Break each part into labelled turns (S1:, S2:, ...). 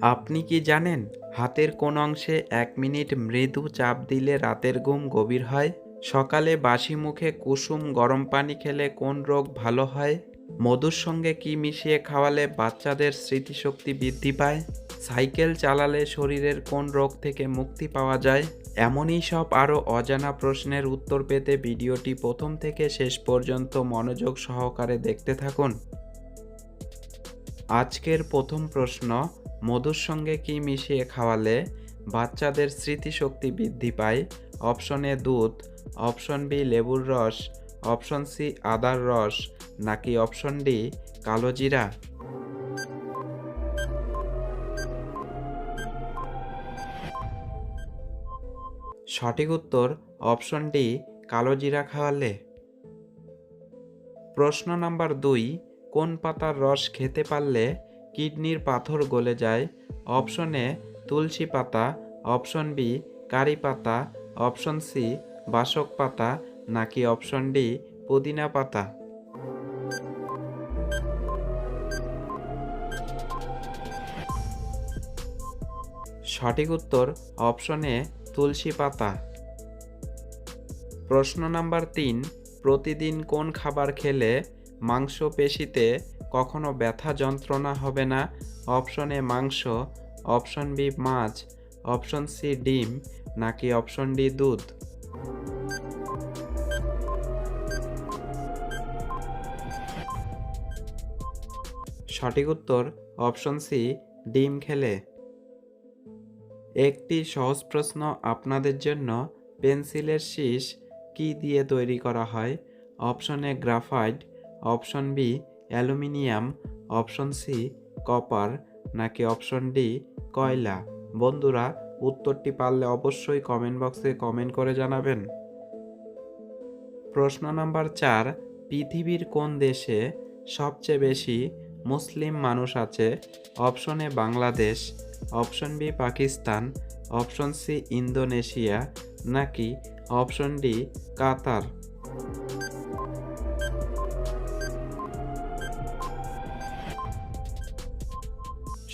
S1: আপনি কি জানেন হাতের কোন অংশে এক মিনিট মৃদু চাপ দিলে রাতের ঘুম গভীর হয়? সকালে বাসি মুখে কুসুম গরম পানি খেলে কোন রোগ ভালো হয়? মধুর সঙ্গে কি মিশিয়ে খাওয়ালে বাচ্চাদের স্মৃতিশক্তি বৃদ্ধি পায়? সাইকেল চালালে শরীরের কোন রোগ থেকে মুক্তি পাওয়া যায়? এমনই সব আরও অজানা প্রশ্নের উত্তর পেতে ভিডিওটি প্রথম থেকে শেষ পর্যন্ত মনোযোগ সহকারে দেখতে থাকুন। আজকের প্রথম প্রশ্ন মধুর সঙ্গে কি মিশিয়ে খাওয়ালে বাচ্চাদের স্মৃতিশক্তি বৃদ্ধি পায়? অপশন এ দুধ, অপশন বি লেবুর রস, অপশন সি আদার রস, নাকি অপশন ডি কালো জিরা? সঠিক উত্তর অপশন ডি কালো জিরা খাওয়ালে। প্রশ্ন নাম্বার দুই, কোন পাতার রস খেতে পারলে কিডনির পাথর গলে যায়। অপশন এ, তুলসী পাতা। অপশন বি, কারি পাতা। অপশন সি, বাসক পাতা। নাকি অপশন ডি, পুদিনা পাতা? সঠিক উত্তর অপশন এ, তুলসী পাতা। প্রশ্ন নাম্বার তিন, প্রতিদিন কোন খাবার খেলে মাংসপেশিতে কখনো ব্যথা যন্ত্রণা হবে না। অপশন এ মাংস, অপশন বি মাছ, অপশন সি ডিম, নাকি অপশন ডি দুধ? সঠিক উত্তর অপশন সি ডিম খেলে। একটি সহজ প্রশ্ন আপনাদের জন্য। পেন্সিলের শীষ কি দিয়ে তৈরি করা হয়? Option A graphite, option B aluminium, option C, copper, নাকি অপশন ডি, কয়লা? বন্ধুরা, উত্তরটি পারলে অবশ্যই কমেন্ট বক্সে কমেন্ট করে জানাবেন। প্রশ্ন নাম্বার চার, পৃথিবীর কোন দেশে সবচেয়ে বেশি মুসলিম মানুষ আছে? Option A, Bangladesh, option B, Pakistan, option C, Indonesia, নাকি অপশন ডি, কাতার?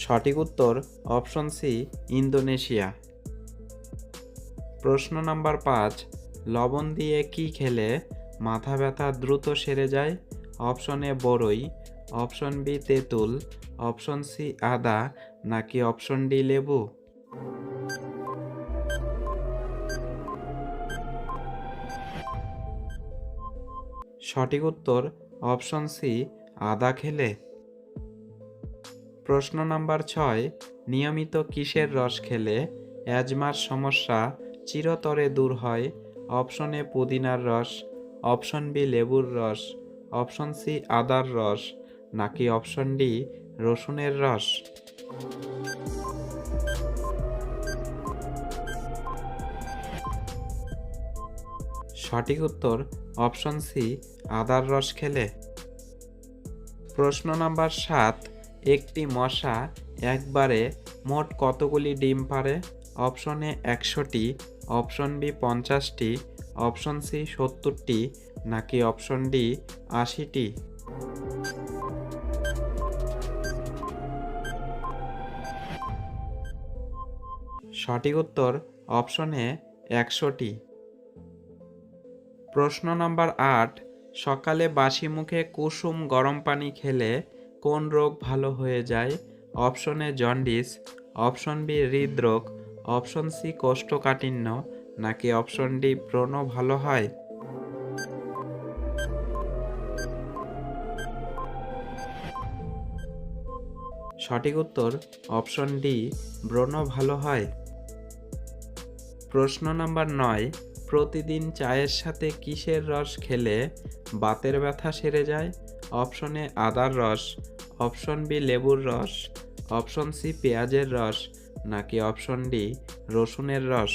S1: সঠিক উত্তর অপশন সি, ইন্দোনেশিয়া। প্রশ্ন নাম্বার পাঁচ, লবণ দিয়ে কি খেলে মাথা ব্যথা দ্রুত সেরে যায়? অপশন এ বড়ই অপশন বি, তেঁতুল। অপশন সি, আদা। নাকি অপশন ডি, লেবু? সঠিক উত্তর অপশন সি, আদা খেলে। প্রশ্ন নাম্বার ছয়, নিয়মিত কিসের রস খেলে অ্যাজমার সমস্যা চিরতরে দূর হয়? অপশন এ পুদিনার রস, অপশন বি লেবুর রস, অপশন সি আদার রস, নাকি অপশন ডি রসুনের রস? সঠিক উত্তর, অপশন সি আদার রস খেলে। প্রশ্ন নাম্বার সাত একটি মশা একবারে মোট কতগুলি ডিম পারে? অপশন এ একশোটি, অপশন বি পঞ্চাশটি, অপশন সি সত্তরটি, নাকি অপশন ডি আশিটি? সঠিক উত্তর অপশন এ একশোটি। প্রশ্ন নম্বর আট, সকালে বাসি মুখে কুসুম গরম পানি খেলে কোন রোগ ভালো হয়ে যায়? Option A jaundice, option B হৃদরোগ, অপশন সি কোষ্ঠকাঠিন্য, নাকি অপশন ডি ব্রণ ভালো হয়? সঠিক উত্তর, অপশন ডি, ব্রণ ভালো হয়। প্রশ্ন নাম্বার নয়, প্রতিদিন চায়ের সাথে কিসের রস খেলে বাতের ব্যথা সেরে যায়? অপশন এ আদার রস, অপশন বি লেবুর রস, অপশন সি পেঁয়াজের রস, নাকি অপশন ডি রসুনের রস?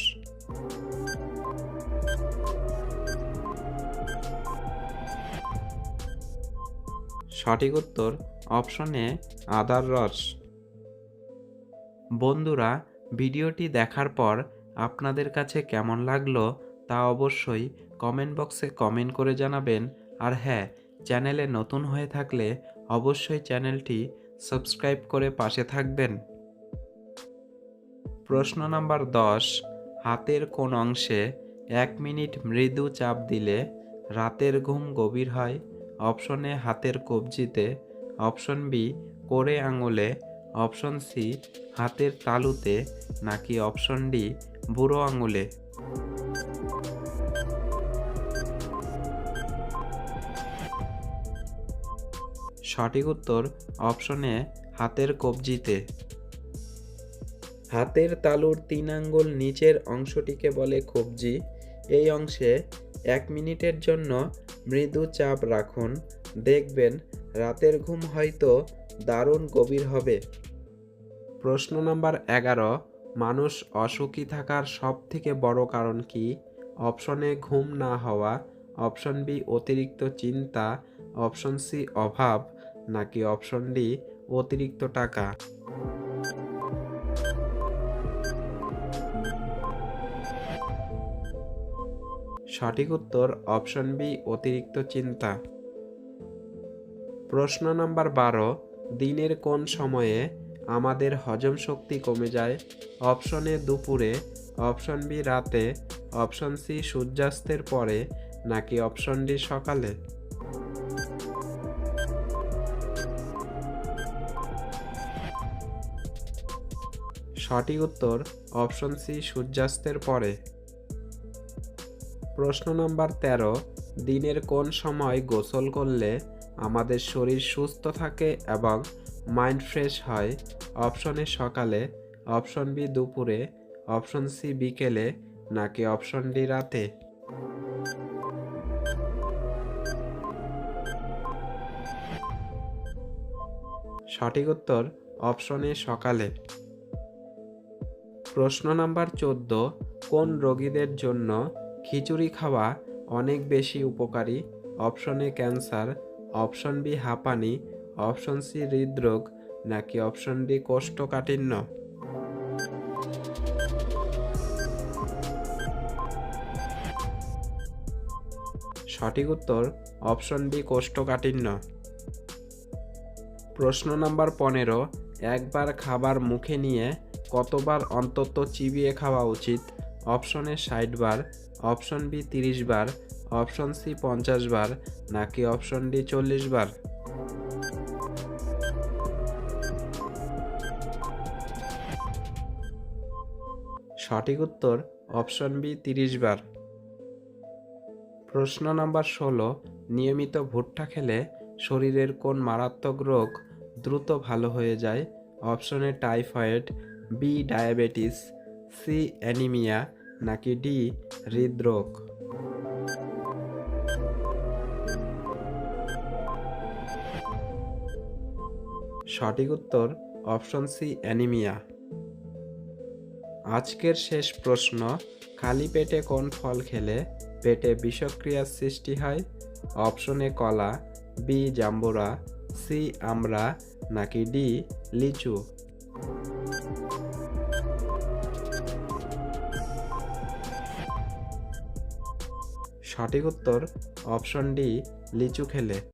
S1: সঠিক উত্তর অপশনে আদার রস। বন্ধুরা, ভিডিওটি দেখার পর আপনাদের কাছে কেমন লাগল তা অবশ্যই কমেন্ট বক্সে কমেন্ট করে জানাবেন। আর হ্যাঁ চ্যানেলে নতুন হয়ে থাকলে অবশ্যই চ্যানেলটি সাবস্ক্রাইব করে পাশে থাকবেন। প্রশ্ন নাম্বার দশ, হাতের কোন অংশে এক মিনিট মৃদু চাপ দিলে রাতের ঘুম গভীর হয়? অপশন এ, হাতের কবজিতে। অপশন বি কোড়ে আঙুলে। অপশন সি, হাতের তালুতে। নাকি অপশন ডি, বুড়ো আঙুলে? সঠিক উত্তর অপশনে হাতের কবজিতে। হাতের তালুর তিন আঙ্গুল নিচের অংশটিকে বলে কবজি। এই অংশে এক মিনিটের জন্য মৃদু চাপ রাখুন। দেখবেন রাতের ঘুম হয়তো দারুণ গভীর হবে। প্রশ্ন নাম্বার এগারো, মানুষ অসুখী থাকার সব থেকে বড় কারণ কি? অপশনে ঘুম না হওয়া। অপশন বি, অতিরিক্ত চিন্তা। অপশন সি, অভাব। নাকি অপশন ডি অতিরিক্ত টাকা? সঠিক উত্তর অপশন বি অতিরিক্ত চিন্তা। প্রশ্ন নাম্বার বারো, দিনের কোন সময়ে আমাদের হজম শক্তি কমে যায়? অপশন এ দুপুরে অপশন বি রাতে অপশন সি সূর্যাস্তের পরে, নাকি অপশন ডি সকালে? সঠিক উত্তর অপশন সি সূর্যাস্তের পরে। প্রশ্ন নম্বর তেরো, দিনের কোন সময় গোসল করলে আমাদের শরীর সুস্থ থাকে এবং মাইন্ড ফ্রেশ হয়? অপশন এ সকালে, অপশন বি দুপুরে, অপশন সি বিকেলে, নাকি অপশন ডি রাতে? সঠিক উত্তর অপশন এ সকালে। প্রশ্ন নাম্বার চোদ্দ, কোন রোগীদের জন্য খিচুড়ি খাওয়া অনেক বেশি উপকারী? Option A cancer, option B হাঁপানি, অপশন সি হৃদরোগ, নাকি অপশন ডি কোষ্ঠকাঠিন্য? সঠিক উত্তর, অপশন ডি কোষ্ঠকাঠিন্য। প্রশ্ন নাম্বার পনেরো, একবার খাবার মুখে নিয়ে কতবার অন্তত চিবিয়ে খাওয়া উচিত? অপশন এ ষাট বার, অপশন বি তিরিশ বার, অপশন সি পঞ্চাশ বার, নাকি অপশন ডি চল্লিশ বার? সঠিক উত্তর অপশন বি তিরিশ বার। প্রশ্ন নাম্বার ষোলো, নিয়মিত ভুট্টা খেলে শরীরের কোন মারাত্মক রোগ দ্রুত ভালো হয়ে যায়? Option A typhoid B diabetes, C anaemia, নাকি ডি হৃদরোগ? সঠিক উত্তর, অপশন সি অ্যানিমিয়া। আজকের শেষ প্রশ্ন, খালি পেটে কোন ফল খেলে পেটে বিষক্রিয়ার সৃষ্টি হয়? অপশন এ কলা, বি জাম্বুরা, সি আমড়া, নাকি ডি লিচু? সঠিক উত্তর অপশন ডি লিচু খেলে।